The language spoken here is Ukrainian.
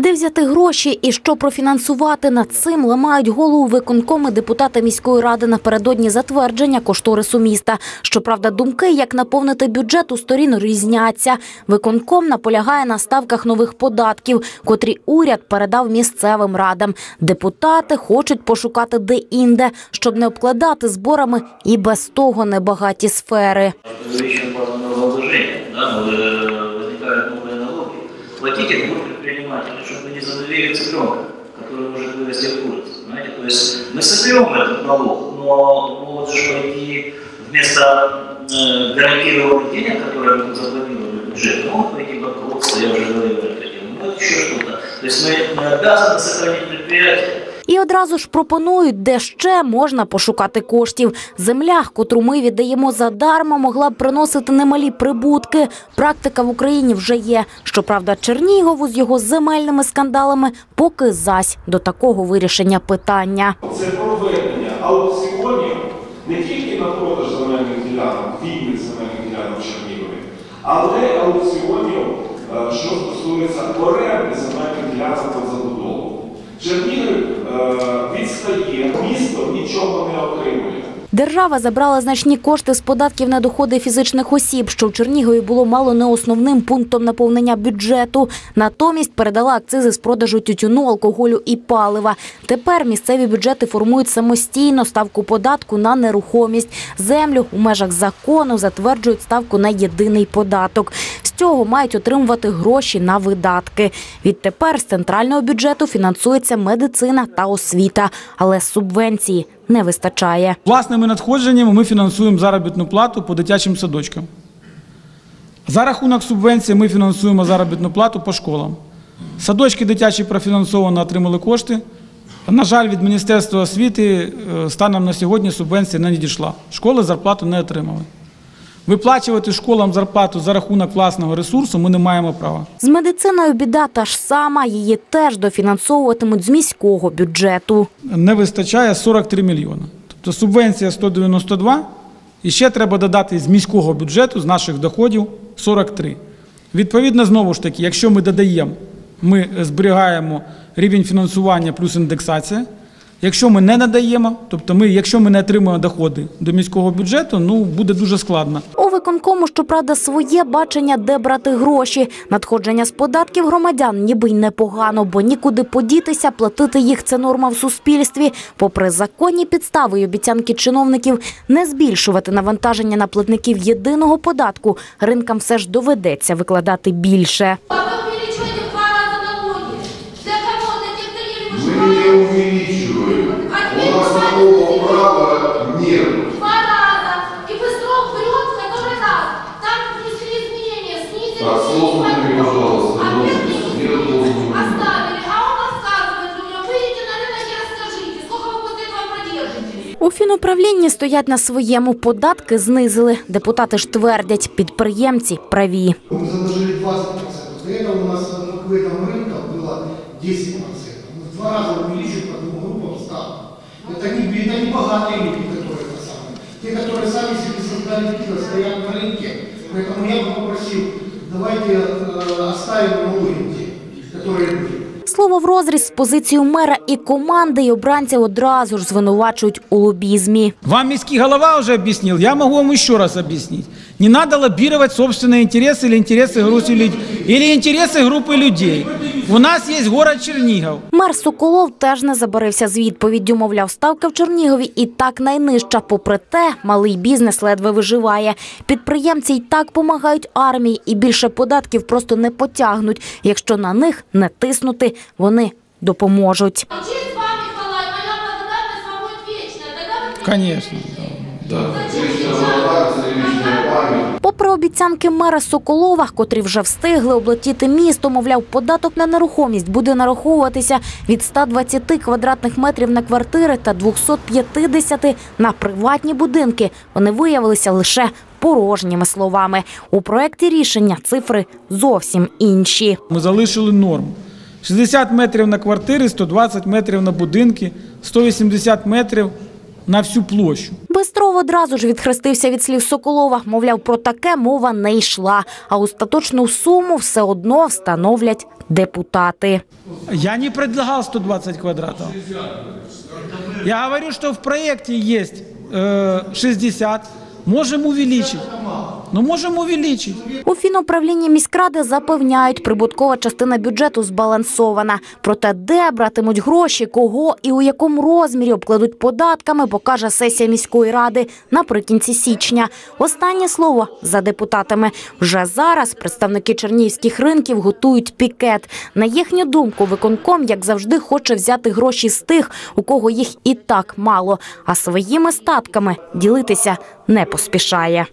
Де взяти гроші і що профінансувати над цим ламають голову виконкоми депутата міської ради напередодні затвердження кошторису міста. Щоправда, думки, як наповнити бюджет у сторін різняться. Виконком наполягає на ставках нових податків, котрі уряд передав місцевим радам. Депутати хочуть пошукати де-інде, щоб не обкладати зборами і без того небагаті сфери. увеличиваем базу налогообложения, да, но, э, возникают новые налоги. Предприниматели, задавили цыпленка, который может вырасти в курице. Знаете? То есть мы соберем этот налог, но могут же пойти вместо э, гарантированных денег, которые мы запланировали в бюджет, могут пойти банкротство, я уже говорил это дело, может еще что-то. То есть мы, мы обязаны сохранить предприятие. І одразу ж пропонують, де ще можна пошукати коштів. Земля, котру ми віддаємо задарма, могла б приносити немалі прибутки. Практика в Україні вже є. Щоправда, Чернігову з його земельними скандалами поки зась до такого вирішення питання. Це проведення аукціонів не тільки на продаж земельних ділянок, вільних земельних ділянок в Чернігові, але аукціонів, е, що стосується оренди земельних ділянок забудову. Чернігів е, відстає, місто нічого не отримує. Держава забрала значні кошти з податків на доходи фізичних осіб, що в Чернігові було мало не основним пунктом наповнення бюджету. Натомість передала акцизи з продажу тютюну, алкоголю і палива. Тепер місцеві бюджети формують самостійно ставку податку на нерухомість. Землю у межах закону затверджують ставку на єдиний податок. З цього мають отримувати гроші на видатки. Відтепер з центрального бюджету фінансується медицина та освіта, але субвенції не вистачає. Власними надходженнями ми фінансуємо заробітну плату по дитячим садочкам. За рахунок субвенції ми фінансуємо заробітну плату по школам. Садочки дитячі профінансовано отримали кошти. На жаль, від Міністерства освіти е, станом на сьогодні субвенція не надійшла. Школи зарплату не отримали. Виплачувати школам зарплату за рахунок власного ресурсу ми не маємо права. З медициною біда та ж сама. Її теж дофінансовуватимуть з міського бюджету. не вистачає 43 мільйони. Тобто субвенція 192, і ще треба додати з міського бюджету, з наших доходів 43. Відповідно, знову ж таки, якщо ми додаємо, ми зберігаємо рівень фінансування плюс індексація. Якщо ми не надаємо, тобто ми, якщо ми не отримуємо доходи до міського бюджету, ну буде дуже складно. У виконкому, щоправда, своє бачення, де брати гроші. Надходження з податків громадян ніби й непогано, бо нікуди подітися, платити їх – це норма в суспільстві. Попри законні підстави й обіцянки чиновників не збільшувати навантаження на платників єдиного податку, ринкам все ж доведеться викладати більше. Так, слов не снизили пожалуйста, А ну, нет, нет не должности. Оставили. А он рассказывает людям. Выйдите на рынок и расскажите, сколько вы после этого продержитесь. У фінуправлінні стоять на своєму, податки знизили. Депутати ж твердять, підприємці праві. Мы заложили 20%. До этого у нас к этому рынку было 10%. Мы в два раза увеличили по двум группам ставку. Это не, это не богатые люди, которые это самое. Те, которые сами себе создали бизнес, стоят на рынке. Поэтому я бы попросил, давайте э, оставим налоги те, которые были. Слово в розріз з позицією мера і команди, і обранця одразу ж звинувачують у лобізмі. Вам міський голова уже объяснил, я могу вам еще раз объяснить. Не надо лоббировать собственные интересы или интересы группы, люд- или интересы группы людей. У нас есть город Чернигов. Мер Соколов теж не забарився з відповіддю. Мовляв, ставка в Чернігові і так найнижча. Попри те, малий бізнес ледве виживає. Підприємці й так помагають армії, і більше податків просто не потягнуть. Якщо на них не тиснути, вони допоможуть. А честь вам, Попри обіцянки мера Соколова, котрі вже встигли облетіти місто, мовляв, податок на нерухомість буде нараховуватися від 120 квадратних метрів на квартири та 250 на приватні будинки. Вони виявилися лише порожніми словами. У проєкті рішення цифри зовсім інші. Ми залишили норму. 60 метрів на квартири, 120 метрів на будинки, 180 метрів на всю площу. Бистро Сідоров одразу ж відхрестився від слів Соколова. Мовляв, про таке мова не йшла. А остаточну суму все одно встановлять депутати. Я не предлагав 120 квадратів. Я говорю, що в проєкті є э, 60. Можем увеличить. Ну, можем увеличить. У фінуправлінні міськради запевняють, прибуткова частина бюджету збалансована. Проте де братимуть гроші, кого і у якому розмірі обкладуть податками, покаже сесія міської ради наприкінці січня. Останнє слово за депутатами. Вже зараз представники чернігівських ринків готують пікет. На їхню думку, виконком, як завжди, хоче взяти гроші з тих, у кого їх і так мало, а своїми статками ділитися не поспішає.